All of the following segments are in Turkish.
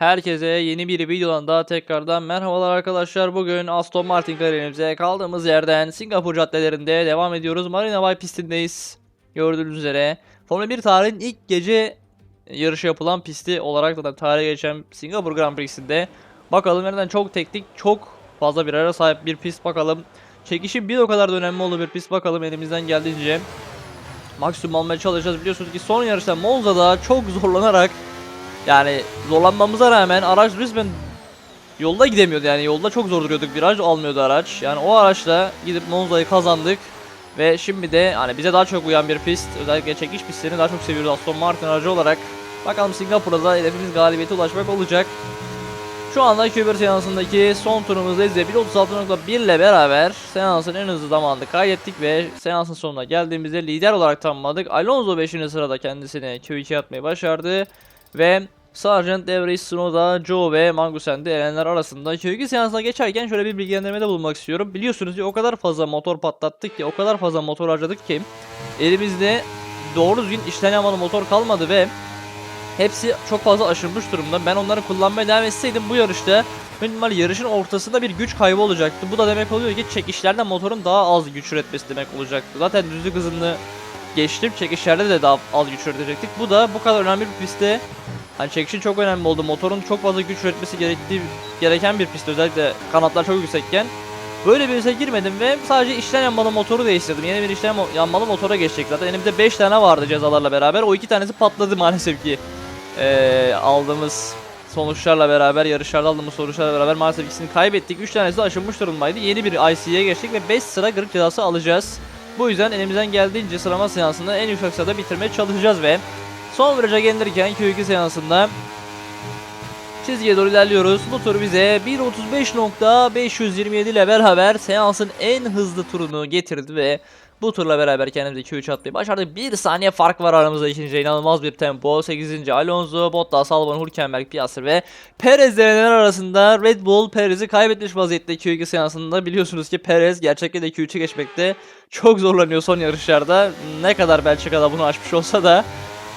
Herkese yeni bir videodan daha tekrardan merhabalar arkadaşlar. Bugün Aston Martin kariyerimize kaldığımız yerden Singapur caddelerinde devam ediyoruz. Marina Bay pistindeyiz. Gördüğünüz üzere. Formula 1 tarihin ilk gece yarışı yapılan pisti olarak da tarihe geçen Singapur Grand Prix'sinde. Bakalım nereden çok teknik, çok fazla bir ara sahip bir pist bakalım. Çekişin bir o kadar da önemli olduğu bir pist bakalım elimizden geldiğince. Maksimum almaya çalışacağız. Biliyorsunuz ki son yarışta Monza'da çok zorlanarak yani zorlanmamıza rağmen araç resmen yolda gidemiyordu yani yolda çok zor duruyorduk viraj almıyordu araç. Yani o araçla gidip Monza'yı kazandık. Ve şimdi de hani bize daha çok uyan bir pist. Özellikle çekiş pistlerini daha çok seviyoruz Aston Martin aracı olarak. Bakalım Singapur'da da hedefimiz galibiyete ulaşmak olacak. Şu anda Q1 seansındaki son turumuzdayız ve 1.36.1 ile beraber seansın en hızlı zamanını kaydettik ve seansın sonuna geldiğimizde lider olarak tamamladık. Alonso 5. sırada kendisini Q2 atmayı başardı ve Sargent, Devries, Tsunoda, Joe ve Magnussen de elenler arasında Q2 seansına geçerken şöyle bir bilgilendirmede bulunmak istiyorum. Biliyorsunuz ki o kadar fazla motor patlattık ki, o kadar fazla motor harcadık ki elimizde doğru düzgün yapmalı motor kalmadı ve hepsi çok fazla aşınmış durumda. Ben onları kullanmaya devam etseydim bu yarışta ihtimalle yarışın ortasında bir güç kaybı olacaktı. Bu da demek oluyor ki çekişlerde motorun daha az güç üretmesi demek olacaktı. Zaten düzlük hızını geçtim. Çekişlerde de daha az güç üretecektik. Bu da bu kadar önemli bir pistte Hani çekişin çok önemli oldu. Motorun çok fazla güç üretmesi gerektiği gereken bir pist özellikle kanatlar çok yüksekken. Böyle bir piste girmedim ve sadece içten yanmalı motoru değiştirdim. Yeni bir mo- yanmalı motora geçecek zaten. Elimizde 5 tane vardı cezalarla beraber. O iki tanesi patladı maalesef ki. Ee, aldığımız sonuçlarla beraber, yarışlarda aldığımız sonuçlarla beraber maalesef ikisini kaybettik. 3 tanesi de aşınmış durumdaydı. Yeni bir IC'ye geçtik ve 5 sıra kırık cezası alacağız. Bu yüzden elimizden geldiğince sıralama seansında en yüksek sırada bitirmeye çalışacağız ve Son viraja gelirken Q2 seansında çizgiye doğru ilerliyoruz. Bu tur bize 1.35.527 ile beraber seansın en hızlı turunu getirdi ve bu turla beraber kendimize Q3 atlayıp başardık. Bir saniye fark var aramızda ikinci inanılmaz bir tempo. 8. Alonso, Bottas, Albon, Hülkenberg, Piastri ve Perez deneler arasında Red Bull Perez'i kaybetmiş vaziyette Q2 seansında. Biliyorsunuz ki Perez gerçekten de Q3'e geçmekte çok zorlanıyor son yarışlarda. Ne kadar Belçika'da bunu aşmış olsa da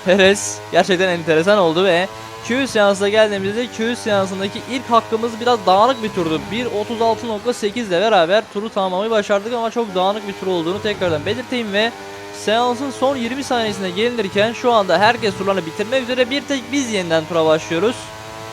Perez gerçekten enteresan oldu ve Q seansına geldiğimizde Q seansındaki ilk hakkımız biraz dağınık bir turdu. 1.36.8 ile beraber turu tamamlamayı başardık ama çok dağınık bir tur olduğunu tekrardan belirteyim ve seansın son 20 saniyesine gelinirken şu anda herkes turlarını bitirmek üzere bir tek biz yeniden tura başlıyoruz.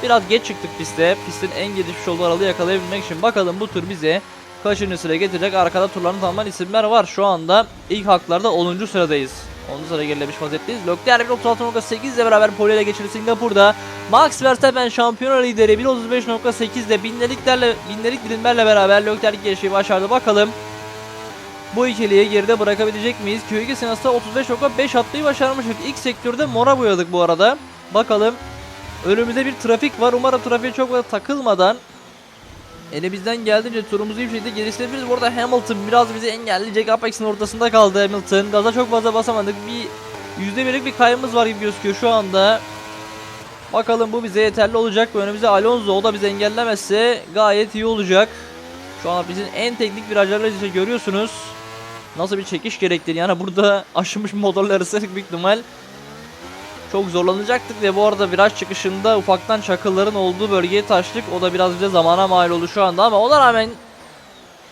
Biraz geç çıktık piste. Pistin en gelişmiş olduğu aralığı yakalayabilmek için bakalım bu tur bize kaçıncı sıra getirecek. Arkada turlarını tamamlayan isimler var. Şu anda ilk haklarda 10. sıradayız. 10. sıraya gerilemiş vaziyetteyiz. Leclerc 1.36.8 ile beraber ile geçirdi Singapur'da. Max Verstappen şampiyona lideri 1.35.8 ile binlerliklerle binlerlik dilimlerle beraber Leclerc geçmeyi başardı. Bakalım bu ikiliyi geride bırakabilecek miyiz? Q2 sınavında 35.5 atmayı başarmıştık. İlk sektörde mora boyadık bu arada. Bakalım. Önümüzde bir trafik var. Umarım trafiğe çok takılmadan Elimizden geldiğince turumuzu bir şekilde geliştirebiliriz. Bu arada Hamilton biraz bizi engelleyecek. Apex'in ortasında kaldı Hamilton. Gaza çok fazla basamadık. Bir yüzde birlik bir kaybımız var gibi gözüküyor şu anda. Bakalım bu bize yeterli olacak mı? Önümüzde Alonso o da bizi engellemezse gayet iyi olacak. Şu an bizim en teknik virajlarla işte görüyorsunuz. Nasıl bir çekiş gerektiğini yani burada aşınmış motorları ısırık büyük ihtimal çok zorlanacaktık ve bu arada viraj çıkışında ufaktan çakılların olduğu bölgeye taştık. O da biraz bize zamana mal oldu şu anda ama ona rağmen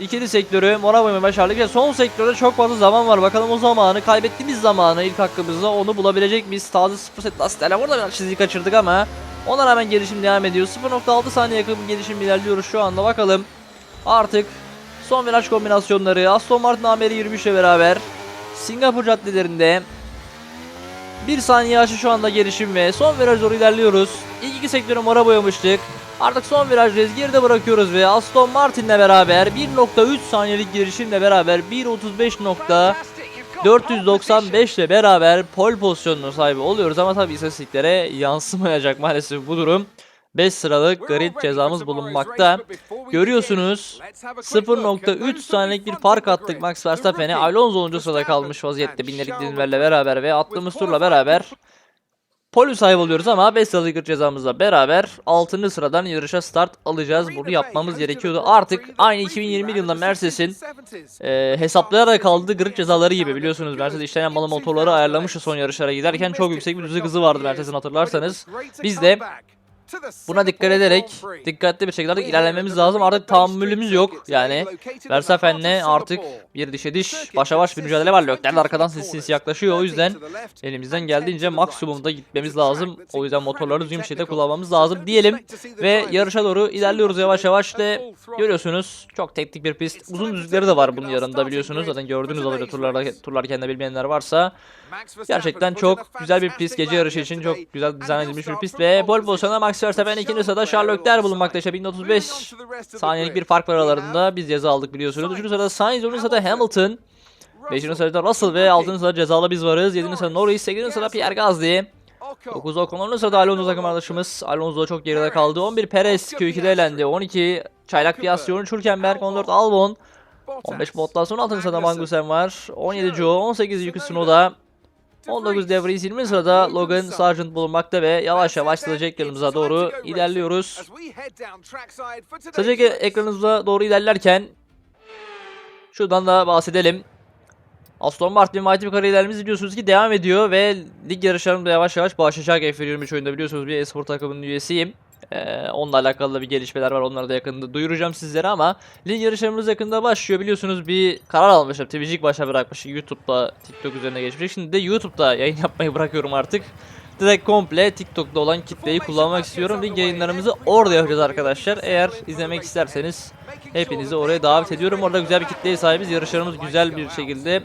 ikili sektörü mora boyama başardık ve son sektörde çok fazla zaman var. Bakalım o zamanı kaybettiğimiz zamanı ilk hakkımızda onu bulabilecek miyiz? Taze 0 set lastiklerle burada biraz çizgi kaçırdık ama ona rağmen gelişim devam ediyor. 0.6 saniye yakın gelişim ilerliyoruz şu anda bakalım. Artık son viraj kombinasyonları Aston Martin AMR 23 ile beraber Singapur caddelerinde bir saniye aşı şu anda gelişim ve son viraj doğru ilerliyoruz. İlk iki sektörü mora boyamıştık. Artık son virajdayız. Geride bırakıyoruz ve Aston Martin'le beraber 1.3 saniyelik girişimle beraber 1.35.495 ile beraber pole pozisyonuna sahibi oluyoruz ama tabii istatistiklere yansımayacak maalesef bu durum. 5 sıralık grid cezamız bulunmakta. Görüyorsunuz 0.3 saniyelik bir fark attık Max Verstappen'e. Alonso 10. sırada kalmış vaziyette binlerlik dilimlerle beraber ve attığımız turla beraber pole sahibi oluyoruz ama 5 sıralık cezamızla beraber 6. sıradan yarışa start alacağız. Bunu yapmamız gerekiyordu. Artık aynı 2020 yılında Mercedes'in e, hesaplayarak aldığı grid cezaları gibi biliyorsunuz Mercedes işten yanmalı motorları ayarlamıştı son yarışlara giderken çok yüksek bir düzlük hızı vardı Mercedes'in hatırlarsanız. Biz de Buna dikkat ederek dikkatli bir şekilde artık ilerlememiz lazım. Artık tahammülümüz yok. Yani Verstappen'le artık bir dişe diş başa baş bir mücadele var. Lökler de arkadan sinsi yaklaşıyor. O yüzden elimizden geldiğince maksimumda gitmemiz lazım. O yüzden motorları düzgün bir şekilde kullanmamız lazım diyelim. Ve yarışa doğru ilerliyoruz yavaş yavaş ve görüyorsunuz çok teknik bir pist. Uzun düzlükleri de var bunun yanında biliyorsunuz. Zaten gördüğünüz alır turlarda, turlarken de bilmeyenler varsa. Gerçekten çok güzel bir pist. Gece yarışı için çok güzel dizayn edilmiş bir pist. Ve pole pozisyonda Max Verstappen ikinci sırada Charles Leclerc bulunmakta. İşte 1035 saniyelik bir fark var aralarında. Biz ceza aldık biliyorsunuz. Üçüncü sırada Sainz, dördüncü sırada Hamilton. Beşinci sırada Russell ve altıncı sırada cezalı biz varız. Yedinci sırada Norris, sekizinci sırada Pierre Gasly. 9 Ocon, 10. sırada Alonso takım arkadaşımız. Alonso çok geride kaldı. 11 Perez Q2'de elendi. 12 Çaylak Piastri, 13 Hülkenberg, 14 Albon. 15 Bottas, 16. sırada Magnussen var. 17 Joe, 18 Yuki Tsunoda. 19 De Vries, 20 sırada Logan Sargent bulunmakta ve yavaş yavaş Sıcak yanımıza doğru ilerliyoruz. Sıcak ekranımıza doğru ilerlerken şuradan da bahsedelim. Aston Martin ve Mighty kariyerlerimiz biliyorsunuz ki devam ediyor ve lig yarışlarım da yavaş yavaş başlayacak F23 oyunda biliyorsunuz bir espor takımının üyesiyim. Ee, onunla alakalı da bir gelişmeler var onları da yakında duyuracağım sizlere ama lig yarışlarımız yakında başlıyor. Biliyorsunuz bir karar almışım Twitch'ik başa bırakmış YouTube'da TikTok üzerine geçmiş şimdi de YouTube'da yayın yapmayı bırakıyorum artık. Direkt komple TikTok'ta olan kitleyi kullanmak istiyorum. Lig yayınlarımızı orada yapacağız arkadaşlar. Eğer izlemek isterseniz hepinizi oraya davet ediyorum. Orada güzel bir kitleye sahibiz. Yarışlarımız güzel bir şekilde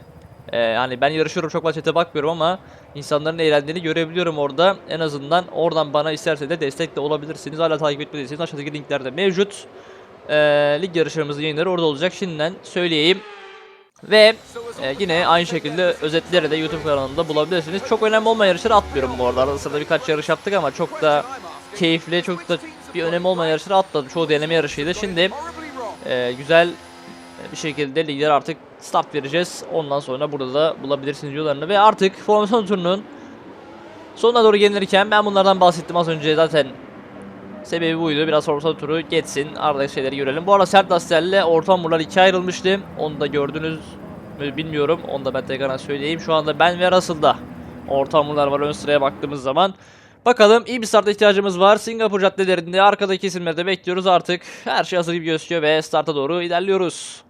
ee, yani ben yarışıyorum çok fazla chat'e bakmıyorum ama insanların eğlendiğini görebiliyorum orada. En azından oradan bana isterse de destek de olabilirsiniz. Hala takip etmediyseniz aşağıdaki linklerde mevcut. Ee, lig yarışlarımızın yayınları orada olacak. Şimdiden söyleyeyim. Ve e, yine aynı şekilde özetleri de YouTube kanalımda bulabilirsiniz. Çok önemli olmayan yarışları atmıyorum bu. Arada sırada birkaç yarış yaptık ama çok da keyifli, çok da bir önemi olmayan yarışları atladım. Çoğu deneme yarışıydı. Şimdi e, güzel bir şekilde ligler artık start vereceğiz. Ondan sonra burada da bulabilirsiniz yollarını ve artık formasyon turunun sonuna doğru gelirken ben bunlardan bahsettim az önce zaten sebebi buydu. Biraz formasyon turu geçsin. Aradaki şeyleri görelim. Bu arada sert lastikerle orta hamurlar ikiye ayrılmıştı. Onu da gördünüz mü bilmiyorum. Onu da ben tekrar söyleyeyim. Şu anda ben ve Russell'da orta hamurlar var ön sıraya baktığımız zaman. Bakalım iyi bir starta ihtiyacımız var. Singapur caddelerinde arkadaki isimleri bekliyoruz artık. Her şey hazır gibi gözüküyor ve starta doğru ilerliyoruz.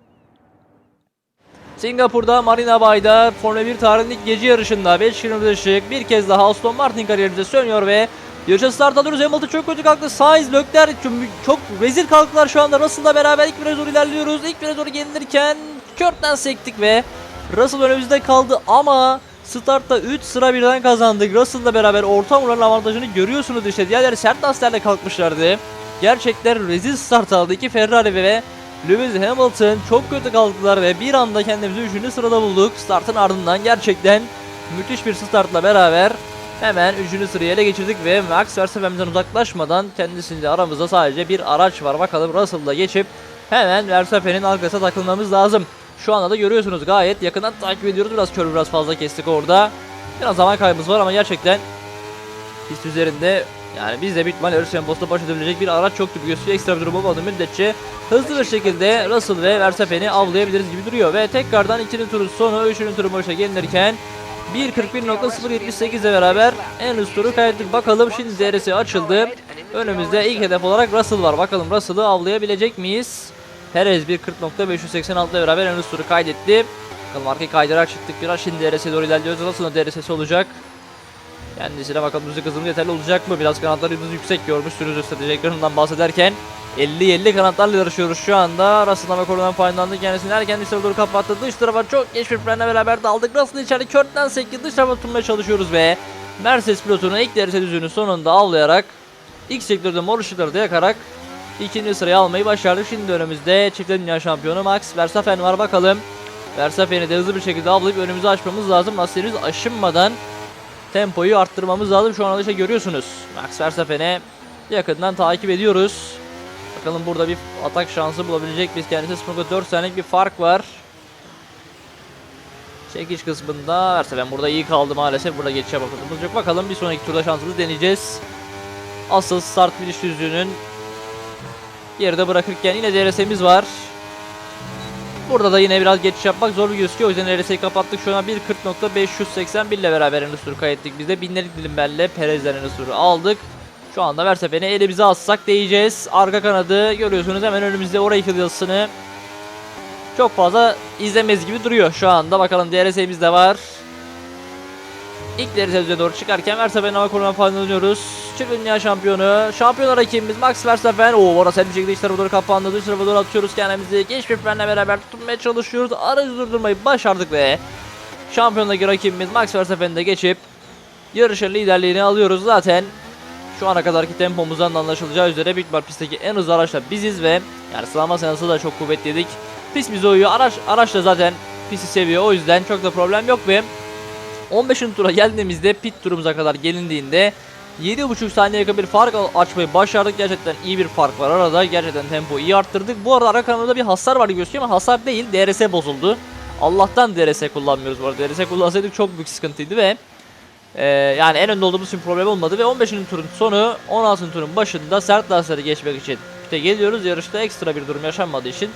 Singapur'da Marina Bay'da Formula 1 tarihinin gece yarışında 5 kırmızı ışık bir kez daha Aston Martin kariyerimize sönüyor ve yarışa start alıyoruz. Hamilton çok kötü kalktı. Sainz, Leclerc çok, rezil kalktılar şu anda. Russell'la beraber ilk viraja doğru ilerliyoruz. İlk viraja doğru gelirken körtten sektik ve Russell önümüzde kaldı ama startta 3 sıra birden kazandık. Russell'la beraber orta vuran avantajını görüyorsunuz işte. Diğerleri sert lastiklerle kalkmışlardı. Gerçekten rezil start aldı. iki Ferrari ve Lewis Hamilton çok kötü kaldılar ve bir anda kendimizi 3. sırada bulduk. Startın ardından gerçekten müthiş bir startla beraber hemen 3. sırayı ele geçirdik ve Max Verstappen'den uzaklaşmadan kendisinde aramızda sadece bir araç var. Bakalım Russell'la geçip hemen Verstappen'in arkasına takılmamız lazım. Şu anda da görüyorsunuz gayet yakından takip ediyoruz. Biraz kör biraz fazla kestik orada. Biraz zaman kaybımız var ama gerçekten pist üzerinde yani biz de ihtimalle yarış temposunda baş edebilecek bir araç çok gibi gözüküyor. Ekstra bir durum olmadığı müddetçe hızlı bir şekilde Russell ve Verstappen'i avlayabiliriz gibi duruyor. Ve tekrardan ikinci turun sonu, üçüncü turun başa gelinirken 1.41.078 ile beraber en üst turu kaydettik. Bakalım şimdi DRS açıldı. Önümüzde ilk hedef olarak Russell var. Bakalım Russell'ı avlayabilecek miyiz? Perez 1.40.586 ile beraber en üst turu kaydetti. Bakalım arkayı kaydırarak çıktık biraz. Şimdi DRS'e doğru ilerliyoruz. Russell'ın DRS'si olacak. Kendisine bakalım müzik hızım yeterli olacak mı? Biraz kanatlarımız yüksek görmüşsünüz strateji ekranından bahsederken. 50-50 kanatlarla yarışıyoruz şu anda. Russell'dan ve korudan faydalandı. Kendisini erken dış tarafa doğru kapattı. Dış tarafa çok geç bir frenle beraber daldık. Russell içeride körtten sekti. Dış tarafa tutmaya çalışıyoruz ve Mercedes pilotunu ilk DRS düzünün sonunda avlayarak ilk sektörde mor ışıkları da yakarak ikinci sırayı almayı başardık. Şimdi önümüzde çifte dünya şampiyonu Max Verstappen var bakalım. Verstappen'i de hızlı bir şekilde avlayıp önümüzü açmamız lazım. Lastiklerimiz aşınmadan tempoyu arttırmamız lazım. Şu anda işte görüyorsunuz. Max Verstappen'e yakından takip ediyoruz. Bakalım burada bir atak şansı bulabilecek biz kendisi 0.4 saniyelik bir fark var. Çekiş kısmında Verstappen burada iyi kaldı maalesef. Burada geçiş yapamadık. yok. Bakalım bir sonraki turda şansımızı deneyeceğiz. Asıl start finish düzlüğünün geride bırakırken yine DRS'imiz var. Burada da yine biraz geçiş yapmak zor bir gözüküyor. O yüzden RS'yi kapattık. Şu an 1.40.581 ile beraber en üstünü kaydettik. Biz de binlerlik dilimlerle Perez'den en üstünü aldık. Şu anda Verstappen'i elimize alsak diyeceğiz. Arka kanadı görüyorsunuz hemen önümüzde orayı kılıyorsunuz. Çok fazla izlemez gibi duruyor şu anda. Bakalım DRS'imiz de var. İlk DRS'e doğru çıkarken Verstappen'in hava koruma faydalanıyoruz. Çift dünya şampiyonu. Şampiyonlar rakibimiz Max Verstappen. Oo orası bir şekilde iç tarafa doğru kapandı. Dış tarafa doğru atıyoruz kendimizi. Genç bir frenle beraber tutunmaya çalışıyoruz. Aracı durdurmayı başardık ve şampiyondaki rakibimiz Max Verstappen'i de geçip yarışın liderliğini alıyoruz zaten. Şu ana kadarki tempomuzdan da anlaşılacağı üzere büyük ihtimal pistteki en hızlı araç da biziz ve yani sıralama senası da çok kuvvetliydik. Pist bize uyuyor. Araç, araç da zaten pisti seviyor. O yüzden çok da problem yok ve 15. tura geldiğimizde pit turumuza kadar gelindiğinde 7.5 saniye kadar bir fark açmayı başardık. Gerçekten iyi bir fark var arada. Gerçekten tempo iyi arttırdık. Bu arada ara kanalda bir hasar var gözüküyor ama hasar değil. DRS bozuldu. Allah'tan DRS kullanmıyoruz bu arada. DRS kullansaydık çok büyük sıkıntıydı ve ee, yani en önde olduğumuz için problem olmadı ve 15. turun sonu 16. turun başında sert lastikleri geçmek için pite geliyoruz. Yarışta ekstra bir durum yaşanmadığı için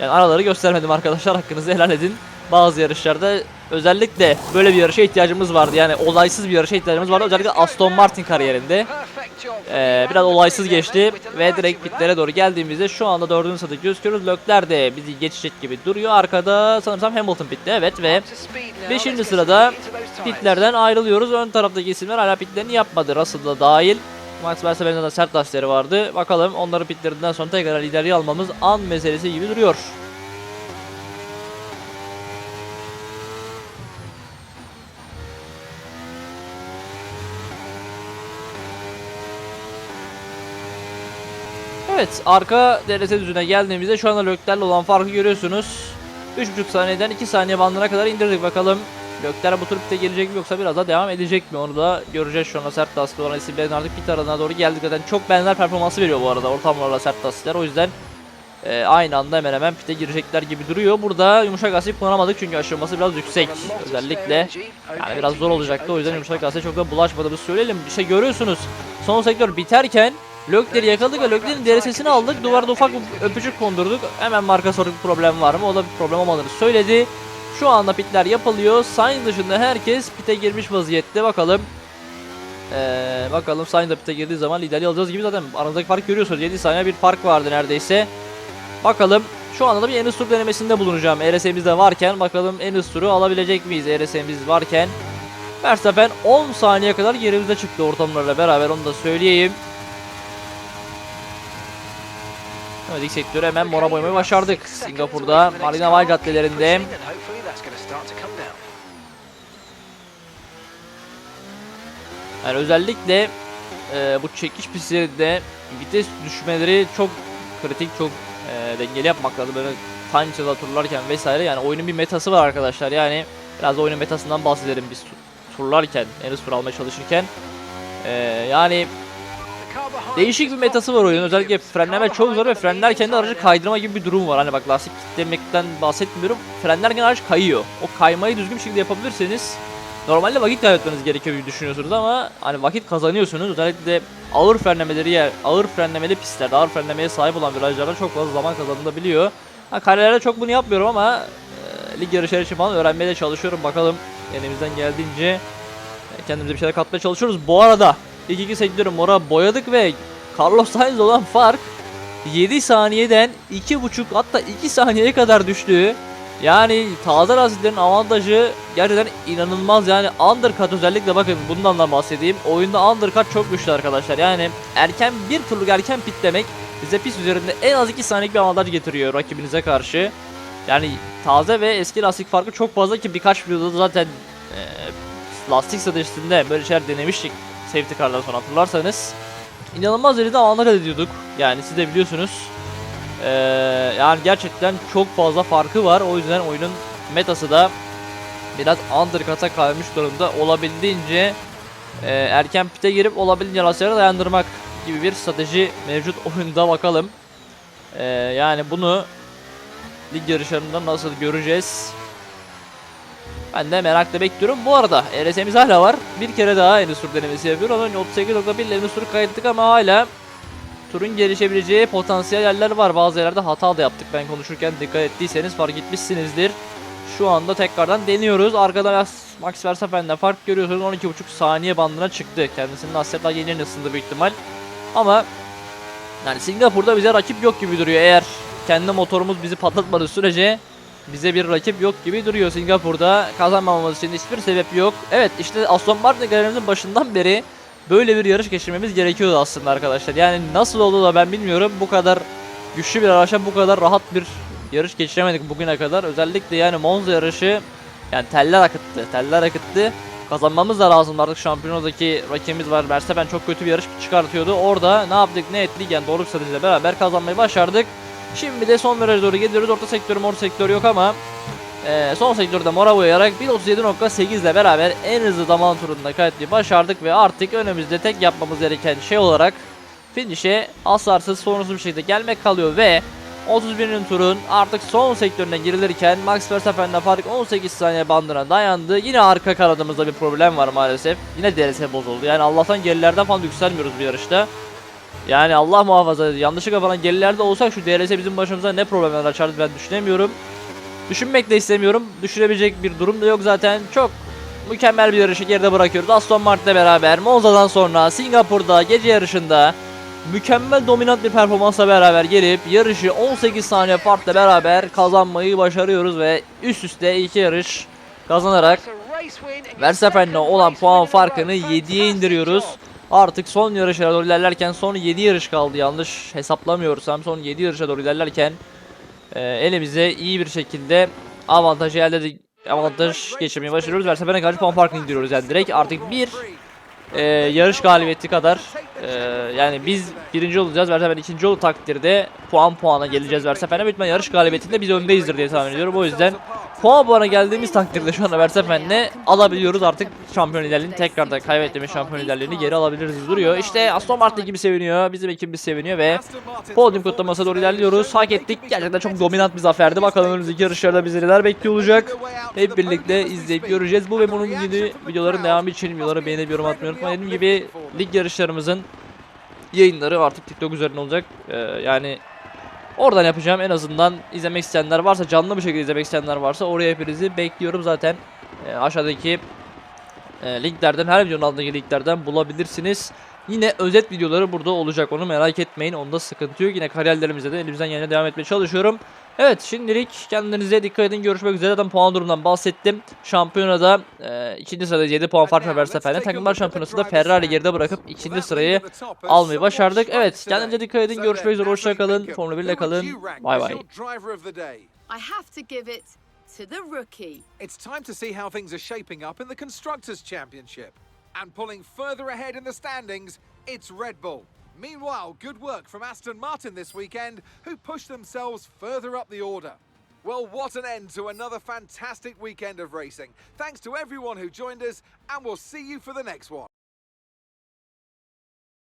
yani araları göstermedim arkadaşlar hakkınızı helal edin. Bazı yarışlarda özellikle böyle bir yarışa ihtiyacımız vardı. Yani olaysız bir yarışa ihtiyacımız vardı. Özellikle Aston Martin kariyerinde. Ee, biraz olaysız geçti ve direkt pitlere doğru geldiğimizde şu anda 4. sırada gözüküyoruz. Lökler de bizi geçecek gibi duruyor. Arkada sanırsam Hamilton pitti evet ve 5. sırada pitlerden ayrılıyoruz. Ön taraftaki isimler hala pitlerini yapmadı. Russell da dahil. Max Verstappen'de de sert lastikleri vardı. Bakalım onların pitlerinden sonra tekrar liderliği almamız an meselesi gibi duruyor. Evet arka DRS düzüne geldiğimizde şu anda Lökler'le olan farkı görüyorsunuz. 3.5 saniyeden 2 saniye bandına kadar indirdik bakalım. Lökler bu tur pite gelecek mi yoksa biraz daha devam edecek mi onu da göreceğiz şu anda sert lastik olan isimlerin artık pit aradığına doğru geldik zaten çok benzer performansı veriyor bu arada ortamlarla sert lastikler o yüzden e, aynı anda hemen hemen pite girecekler gibi duruyor. Burada yumuşak lastik kullanamadık çünkü aşılması biraz yüksek özellikle yani biraz zor olacaktı o yüzden yumuşak lastiğe çok da bulaşmadığımızı söyleyelim. İşte görüyorsunuz son sektör biterken Lökleri yakaladık ve Lökler'in DRS'sini aldık. Duvarda ufak öpücük kondurduk. Hemen marka bir problem var mı? O da bir problem olmadığını söyledi. Şu anda pitler yapılıyor. Sainz dışında herkes pite girmiş vaziyette. Bakalım. Ee, bakalım Sainz da pite girdiği zaman liderliği alacağız gibi zaten aradaki fark görüyorsunuz. 7 saniye bir fark vardı neredeyse. Bakalım. Şu anda da bir en hız tur denemesinde bulunacağım. ERS'imiz de varken bakalım en hız turu alabilecek miyiz ERS'imiz varken. Verstappen 10 saniye kadar gerimizde çıktı ortamlarla beraber onu da söyleyeyim. Evet ilk sektörü hemen mora boyamayı başardık. Singapur'da Marina Bay caddelerinde. Yani özellikle e, bu çekiş pistlerinde vites düşmeleri çok kritik, çok e, dengeli yapmak lazım. Böyle time turlarken vesaire yani oyunun bir metası var arkadaşlar. Yani biraz da oyunun metasından bahsedelim biz tu- turlarken, en tur almaya çalışırken. E, yani Değişik bir metası var oyunun. Özellikle frenleme çok zor ve frenlerken de aracı kaydırma gibi bir durum var. Hani bak lastik kitlemekten bahsetmiyorum. Frenlerken araç kayıyor. O kaymayı düzgün bir şekilde yapabilirseniz normalde vakit kaybetmeniz gerekiyor gibi düşünüyorsunuz ama hani vakit kazanıyorsunuz. Özellikle ağır frenlemeleri yer, ağır frenlemeli pistlerde, ağır frenlemeye sahip olan virajlarda çok fazla zaman kazanılabiliyor. Ha kariyerde çok bunu yapmıyorum ama e, lig yarışları için falan öğrenmeye de çalışıyorum. Bakalım elimizden geldiğince kendimize bir şeyler katmaya çalışıyoruz. Bu arada İlk iki sektörü mora boyadık ve Carlos Sainz olan fark 7 saniyeden 2.5 hatta 2 saniyeye kadar düştü. Yani taze lastiklerin avantajı gerçekten inanılmaz yani undercut özellikle bakın bundan da bahsedeyim. Oyunda undercut çok güçlü arkadaşlar. Yani erken bir turluk erken pitlemek bize pist üzerinde en az 2 saniyelik bir avantaj getiriyor rakibinize karşı. Yani taze ve eski lastik farkı çok fazla ki birkaç videoda zaten e, lastik stratejisinde böyle şeyler denemiştik safety car'dan sonra hatırlarsanız. İnanılmaz derecede avantaj ediyorduk. Yani siz de biliyorsunuz. Ee, yani gerçekten çok fazla farkı var. O yüzden oyunun metası da biraz undercut'a kaymış durumda. Olabildiğince e, erken pite girip olabildiğince lastikleri dayandırmak gibi bir strateji mevcut oyunda bakalım. Ee, yani bunu lig yarışlarında nasıl göreceğiz? Ben de merakla bekliyorum. Bu arada RS'miz hala var. Bir kere daha en tur denemesi yapıyor. Önce 38.1 ile en turu kaydettik ama hala turun gelişebileceği potansiyel yerler var. Bazı yerlerde hata da yaptık. Ben konuşurken dikkat ettiyseniz fark etmişsinizdir. Şu anda tekrardan deniyoruz. Arkada Max Verstappen'den fark görüyorsunuz. 12.5 saniye bandına çıktı. Kendisinin lastikler yeni ısındı büyük ihtimal. Ama yani Singapur'da bize rakip yok gibi duruyor. Eğer kendi motorumuz bizi patlatmadığı sürece bize bir rakip yok gibi duruyor Singapur'da. Kazanmamamız için hiçbir sebep yok. Evet işte Aston Martin kariyerimizin başından beri böyle bir yarış geçirmemiz gerekiyordu aslında arkadaşlar. Yani nasıl oldu da ben bilmiyorum. Bu kadar güçlü bir araçla bu kadar rahat bir yarış geçiremedik bugüne kadar. Özellikle yani Monza yarışı yani teller akıttı. Teller akıttı. Kazanmamız da lazım artık şampiyonadaki rakibimiz var. Verstappen çok kötü bir yarış çıkartıyordu. Orada ne yaptık ne ettik yani doğru stratejiyle beraber kazanmayı başardık. Şimdi de son viraja doğru geliyoruz. Orta sektörü mor sektör yok ama e, son sektörde mora boyayarak 1.37.8 ile beraber en hızlı zaman turunda kaydetmeyi başardık ve artık önümüzde tek yapmamız gereken şey olarak finish'e hasarsız sorunsuz bir şekilde gelmek kalıyor ve 31. turun artık son sektörüne girilirken Max Verstappen'le fark 18 saniye bandına dayandı. Yine arka kanadımızda bir problem var maalesef. Yine DRS bozuldu. Yani Allah'tan gerilerden falan yükselmiyoruz bu yarışta. Yani Allah muhafaza yanlışlıkla falan gerilerde olsak şu DRS bizim başımıza ne problemler açardı ben düşünemiyorum. Düşünmek de istemiyorum. Düşürebilecek bir durum da yok zaten. Çok mükemmel bir yarışı geride bırakıyoruz. Aston Martin'le beraber Monza'dan sonra Singapur'da gece yarışında mükemmel dominant bir performansla beraber gelip yarışı 18 saniye farkla beraber kazanmayı başarıyoruz ve üst üste iki yarış kazanarak Verstappen'le olan puan farkını 7'ye indiriyoruz. Artık son yarışa doğru ilerlerken son 7 yarış kaldı. Yanlış hesaplamıyorsam son 7 yarışa doğru ilerlerken e, elimize iyi bir şekilde avantajı elde edip avantaj geçirmeyi başarıyoruz. Verstappen'e karşı puan farkını indiriyoruz yani direkt. Artık bir e, yarış galibiyeti kadar e, yani biz birinci olacağız Verstappen ikinci olduğu takdirde puan puana geleceğiz Verstappen'e ihtimalle yarış galibiyetinde biz öndeyizdir diye tahmin ediyorum o yüzden puan puana geldiğimiz takdirde şu anda Verstappen'le alabiliyoruz artık şampiyon liderliğini tekrardan kaybettiğimiz şampiyon liderliğini geri alabiliriz duruyor işte Aston Martin gibi seviniyor bizim ekibimiz seviniyor ve Podium kutlamasına doğru ilerliyoruz. Hak ettik. Gerçekten çok dominant bir zaferdi. Bakalım önümüzdeki yarışlarda bizi neler bekliyor olacak. Hep birlikte izleyip göreceğiz. Bu ve bunun gibi videoların devamı için videoları beğenip yorum atmayı unutmayın. Dediğim gibi lig yarışlarımızın yayınları artık TikTok üzerinde olacak. Ee, yani oradan yapacağım. En azından izlemek isteyenler varsa, canlı bir şekilde izlemek isteyenler varsa oraya hepinizi bekliyorum zaten. Ee, aşağıdaki e, linklerden, her videonun altındaki linklerden bulabilirsiniz. Yine özet videoları burada olacak onu merak etmeyin. Onda sıkıntı yok. Yine kariyerlerimizde de elimizden gelene devam etmeye çalışıyorum. Evet şimdilik kendinize dikkat edin. Görüşmek üzere. Zaten puan durumundan bahsettim. Şampiyonada e, ikinci sırada 7 puan farkla Verstappen'le. Takımlar şampiyonasında Ferrari geride bırakıp ikinci sırayı almayı başardık. Evet kendinize dikkat edin. Görüşmek üzere. Hoşçakalın. Formula 1 ile kalın. Bay bay. I have to give it to the rookie. It's time to see how things are shaping up in the Constructors' Championship. And pulling further ahead in the standings, it's Red Bull. Meanwhile, good work from Aston Martin this weekend, who pushed themselves further up the order. Well, what an end to another fantastic weekend of racing. Thanks to everyone who joined us, and we'll see you for the next one.